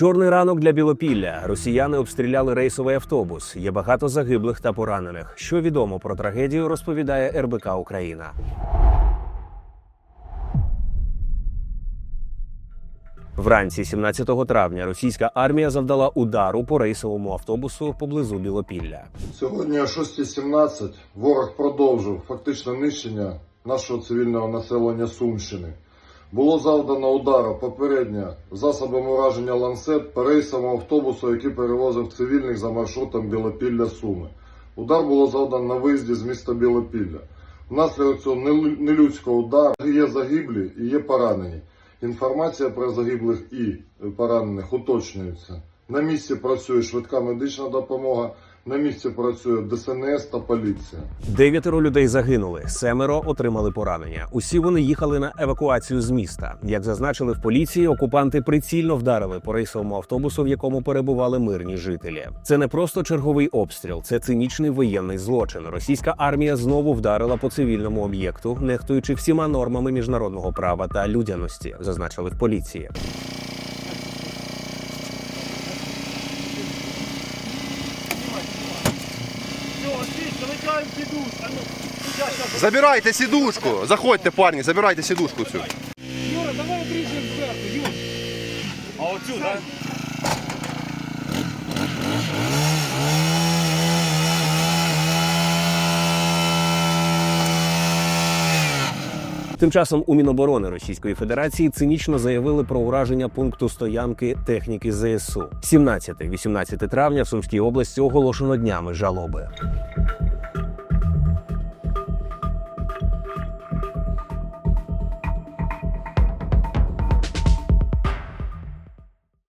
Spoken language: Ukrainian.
Чорний ранок для Білопілля. Росіяни обстріляли рейсовий автобус. Є багато загиблих та поранених. Що відомо про трагедію, розповідає РБК Україна. Вранці 17 травня російська армія завдала удару по рейсовому автобусу поблизу Білопілля. Сьогодні о 6.17 ворог продовжив фактичне нищення нашого цивільного населення Сумщини. Було завдано удару попередньо засобами ураження ланцет по рейсовому автобусу, який перевозив цивільних за маршрутом Білопілля Суми. Удар було завдано на виїзді з міста Білопілля. Внаслідок цього нелюдського удару є загиблі і є поранені. Інформація про загиблих і поранених уточнюється. На місці працює швидка медична допомога, на місці працює ДСНС та поліція. Дев'ятеро людей загинули, семеро отримали поранення. Усі вони їхали на евакуацію з міста. Як зазначили в поліції, окупанти прицільно вдарили по рейсовому автобусу, в якому перебували мирні жителі. Це не просто черговий обстріл, це цинічний воєнний злочин. Російська армія знову вдарила по цивільному об'єкту, нехтуючи всіма нормами міжнародного права та людяності, зазначили в поліції. Забирайте сидушку. Заходьте, парні, забирайте сидушку всю. Юра, давай ближе зверху, Юр. А оцю, так? Тим часом у Міноборони Російської Федерації цинічно заявили про ураження пункту стоянки техніки ЗСУ. 17-18 травня в Сумській області оголошено днями жалоби.